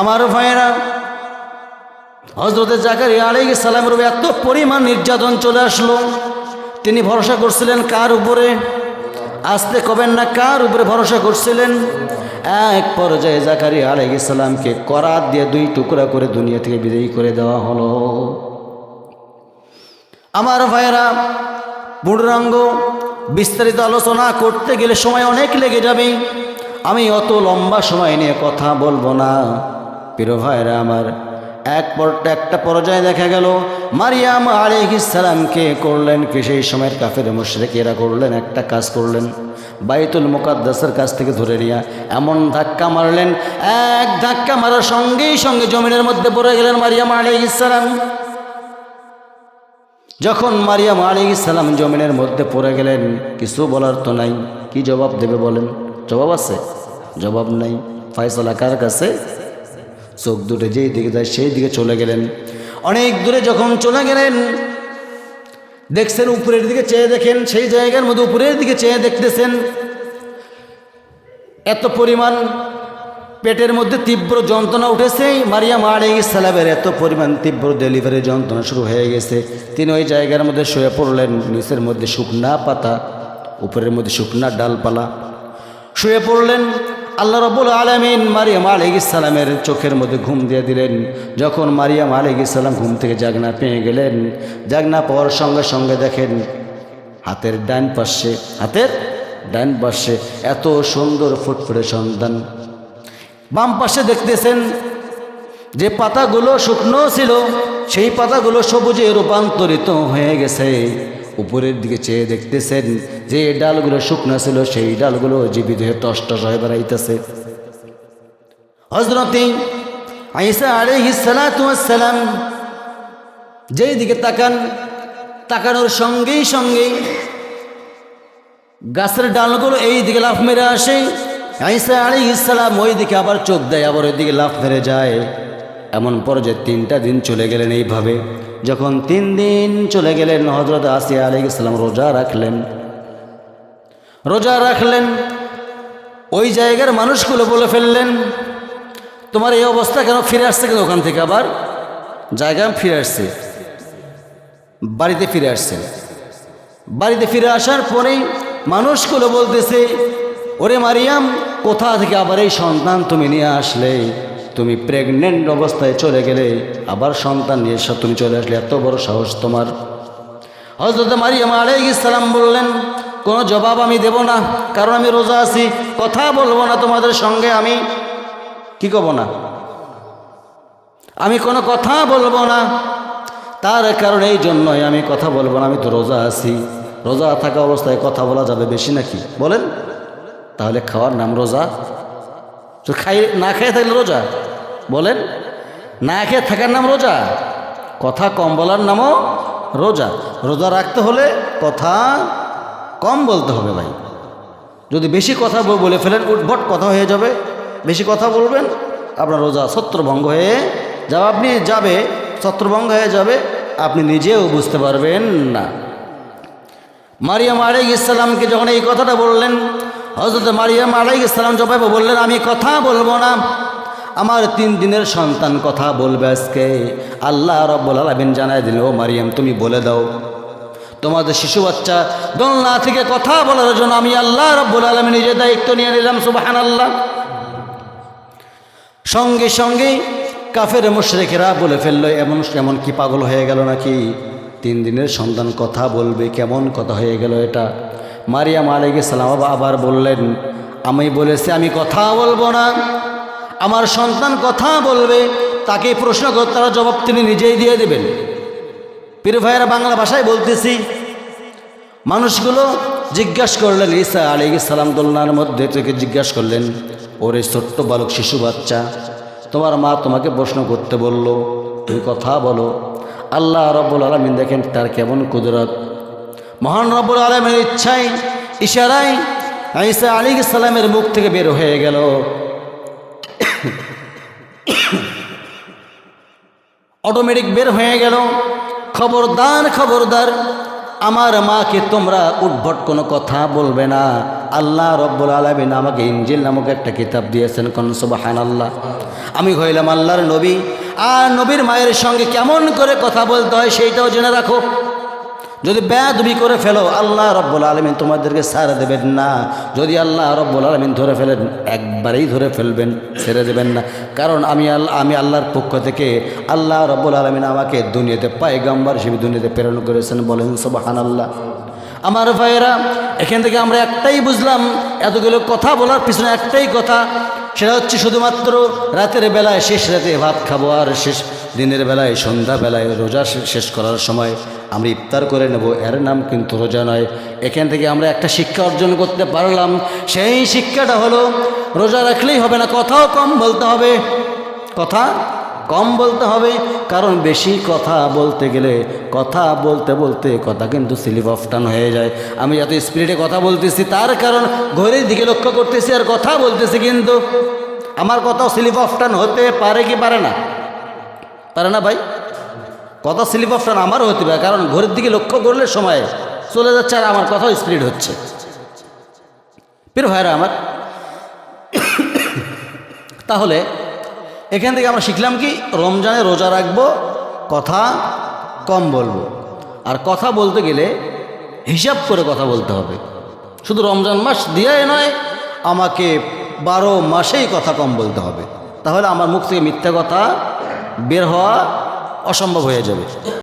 আমার ভাইয়েরা হজরতে জাকারি আলাই সালামের এত পরিমাণ নির্যাতন চলে আসলো। তিনি ভরসা করছিলেন কার উপরে? আসতে কবেন না, কার উপরে ভরসা করছিলেন? এক পর্যায়ে জাকারি আলাই সালামকে করাত দিয়ে দুই টুকরা করে দুনিয়া থেকে বিদায়ী করে দেওয়া হলো। আমার ভাইয়েরা, বুড়রাঙ্গ, বিস্তারিত আলোচনা করতে গেলে সময় অনেক লেগে যাবে। আমি অত লম্বা সময় নিয়ে কথা বলব না। প্রিয় ভাইরা আমার, এক একটা পর্যায়ে দেখা গেল, মারিয়াম আলিহিসালামকে করলেন কি? সেই সময়ের কাফের মুশরেকেরা করলেন, একটা কাজ করলেন, বাইতুল মুকাদ্দাসের কাছ থেকে ধরে নিয়ে এমন ধাক্কা মারলেন, এক ধাক্কা মারার সঙ্গেই সঙ্গে জমিনের মধ্যে পড়ে গেলেন মারিয়াম আলিহিসালাম যখন মারিয়াম আলী ইসালাম জমিনের মধ্যে পড়ে গেলেন, কিছু বলার তো নাই, কি জবাব দেবে বলেন? জবাব আছে? জবাব নাই। ফয়সলা কার কাছে? চোখ দুটো যেই দিকে যায় সেই দিকে চলে গেলেন। অনেক দূরে যখন চলে গেলেন, দেখছেন উপরের দিকে চেয়ে দেখেন, সেই জায়গার মধ্যে উপরের দিকে চেয়ে দেখতেছেন, এত পরিমাণ পেটের মধ্যে তীব্র যন্ত্রণা উঠেছে। মারিয়া আলী ইসালামের এত পরিমাণ তীব্র ডেলিভারি যন্ত্রণা শুরু হয়ে গেছে। তিনি ওই জায়গার মধ্যে শুয়ে পড়লেন, নিচের মধ্যে শুকনা পাতা, উপরের মধ্যে শুকনা ডালপালা। শুয়ে পড়লেন আল্লাহ রবুল আলমিন মারিয়াম আলী ইসালামের চোখের মধ্যে ঘুম দিয়ে দিলেন। যখন মারিয়াম আলী ইসালাম ঘুম থেকে জাগনা পেয়ে গেলেন, জাগনা পাওয়ার সঙ্গে সঙ্গে দেখেন হাতের ডান পাশে, হাতের ডান পাশে এত সুন্দর ফুটফুটে সন্তান। বাম পাশে দেখতেছেন যে পাতাগুলো শুকনো ছিল, সেই পাতাগুলো সবুজে রূপান্তরিত হয়ে গেছে। উপরের দিকে চেয়ে দেখতেছেন যে ডালগুলো শুকনো ছিল, সেই ডালগুলো জীবিত হয়ে টস হয়ে বেড়াইতেছে। হজরতি আইসা আরে সালাম যেই দিকে তাকান, তাকানোর সঙ্গেই সঙ্গেই গাছের ডালগুলো এই দিকে লাফ মেরে আসে আইসা আলী ইসালাম ওই দিকে আবার চোখ দেয়, আবার ওই দিকে লাফ মেরে যায়। এমন পর্যায়ে তিনটা দিন চলে গেলেন এইভাবে। যখন তিন দিন চলে গেলেন হজরত আসিয়া আলী ইসলাম রোজা রাখলেন। রোজা রাখলেন, ওই জায়গার মানুষগুলো বলে ফেললেন, তোমার এই অবস্থা কেন ফিরে আসছে কেন ওখান থেকে আবার? জায়গায় ফিরে আসছে। বাড়িতে ফিরে আসছে। বাড়িতে ফিরে আসার পরেই মানুষগুলো বলতেছে, ওরে মারিয়াম, কোথা থেকে আবার এই সন্তান তুমি নিয়ে আসলে? তুমি প্রেগনেন্ট অবস্থায় চলে গেলে, আবার সন্তান নিয়ে তুমি চলে আসলে এত বড় সাহস তোমার। হজরত মারিয়াম আলাই ইসলাম বললেন, কোনো জবাব আমি দেব না, কারণ আমি রোজা আছি, কথা বলব না তোমাদের সঙ্গে আমি। কি করব না? আমি কোনো কথা বলব না। তার কারণ এই জন্যই আমি কথা বলব না, আমি তো রোজা আছি। রোজা থাকা অবস্থায় কথা বলা যাবে বেশি নাকি? বলেন। তাহলে খাওয়ার নাম রোজা? তো খাই না খেয়ে থাকলে রোজা? বলেন, না খেয়ে থাকার নাম রোজা? কথা কম বলার নামও রোজা। রোজা রাখতে হলে কথা কম বলতে হবে ভাই। যদি বেশি কথা বলে ফেলেন উদ্ভট কথা হয়ে যাবে। বেশি কথা বলবেন, আপনার রোজা ছত্রভঙ্গ হয়ে যাবে। আপনি যাবে, ছত্রভঙ্গ হয়ে যাবে, আপনি নিজেও বুঝতে পারবেন না। মারিয়াম আলাই ইসলামকে যখন এই কথাটা বললেন হজরত মারিয়াম আলাই ইসলাম জবাবে বললেন, আমি কথা বলব না। আমার তিন দিনের সন্তান কথা বলবে আজকে। আল্লাহ রব্বুল আলমিন জানাই দিল ও মারিয়াম, তুমি বলে দাও। তোমাদের শিশু বাচ্চা দোলনা থেকে কথা বলার জন্য আমি আল্লাহ রব্বুল আলমী নিজের দায়িত্ব নিয়ে নিলাম সুবাহান আল্লাহ সঙ্গে সঙ্গে কাফের মুশরেকেরা বলে ফেলল, এমন এমন কি পাগল হয়ে গেল নাকি? তিন দিনের সন্তান কথা বলবে, কেমন কথা হয়ে গেল এটা? মারিয়াম আলাইকে সালাম আবার বললেন, আমি বলেছি, আমি কথা বলব না। আমার সন্তান কথা বলবে, তাকে প্রশ্ন কর, তারা জবাব তিনি নিজেই দিয়ে দেবেন। পীর ভাইয়েরা বাংলা ভাষায় বলতেছি, মানুষগুলো জিজ্ঞাসা করলেন, ঈসা আলী সালাম দোলনার মধ্যে থেকে জিজ্ঞাসা করলেন, ওরে ছোট্ট বালক শিশু বাচ্চা, তোমার মা তোমাকে প্রশ্ন করতে বলল, তুমি কথা বলো। আল্লাহ রব্বুল আলমিন দেখেন তার কেমন কুদরত। মহান রব্বুল আলমের ইচ্ছায়, ইশারায় ঈসা আলী সালামের মুখ থেকে বের হয়ে গেল। অটোমেটিক বের হয়ে গেল। খবরদার খবরদার, আমার মাকে তোমরা উদ্ভট কোনো কথা বলবে না। আল্লাহ রব্বুল আলমিন আমাকে ইঞ্জিল নামক একটা কিতাব দিয়েছেন, কোন সুবাহান আল্লাহ আমি হইলাম আল্লাহর নবী। আর নবীর মায়ের সঙ্গে কেমন করে কথা বলতে হয় সেইটাও জেনে রাখো। যদি বেয়াদবি করে ফেলো, আল্লাহ রব্বুল আলমিন তোমাদেরকে সারা দেবেন না। যদি আল্লাহ রব্বুল আলমিন ধরে ফেলেন, একবারেই ধরে ফেলবেন, ছেড়ে দেবেন না। কারণ আমি আল্লাহ আমি আল্লাহর পক্ষ থেকে আল্লাহ রব্বুল আলমিন আমাকে দুনিয়াতে পায়গাম্বার হিসেবে দুনিয়াতে প্রেরণ করেছেন বলেন সবাহান আল্লাহ আমার ভাইয়েরা, এখান থেকে আমরা একটাই বুঝলাম, এতগুলো কথা বলার পিছনে একটাই কথা সেটা হচ্ছে শুধুমাত্র রাতের বেলায় শেষ রাতে ভাত খাব আর শেষ দিনের বেলায় সন্ধ্যা বেলায় রোজা শেষ করার সময় আমরা ইফতার করে নেব। এর নাম কিন্তু রোজা নয়। এখান থেকে আমরা একটা শিক্ষা অর্জন করতে পারলাম। সেই শিক্ষাটা হলো, রোজা রাখলেই হবে না, কথাও কম বলতে হবে। কথা কম বলতে হবে, কারণ বেশি কথা বলতে গেলে, কথা বলতে বলতে কথা কিন্তু স্লিপ অফ টান হয়ে যায়। আমি এত স্পিডে কথা বলতেছি, তার কারণ ঘড়ির দিকে লক্ষ্য করতেছি আর কথা বলতেছি কিন্তু আমার কথাও স্লিপ অফ টান হতে পারে কি পারে না? পারে না ভাই? কথা স্লিপ অফ টান আমারও হতে পারে, কারণ ঘড়ির দিকে লক্ষ্য করলে সময় চলে যাচ্ছে আর আমার কথাও স্পিড হচ্ছে। প্রিয় ভাইরা আমার, তাহলে এখান থেকে আমরা শিখলাম কি? রমজানে রোজা রাখব, কথা কম বলব। আর কথা বলতে গেলে হিসাব করে কথা বলতে হবে। শুধু রমজান মাস দিয়ে নয়, আমাকে বারো মাসেই কথা কম বলতে হবে। তাহলে আমার মুখ থেকে মিথ্যা কথা বের হওয়া অসম্ভব হয়ে যাবে।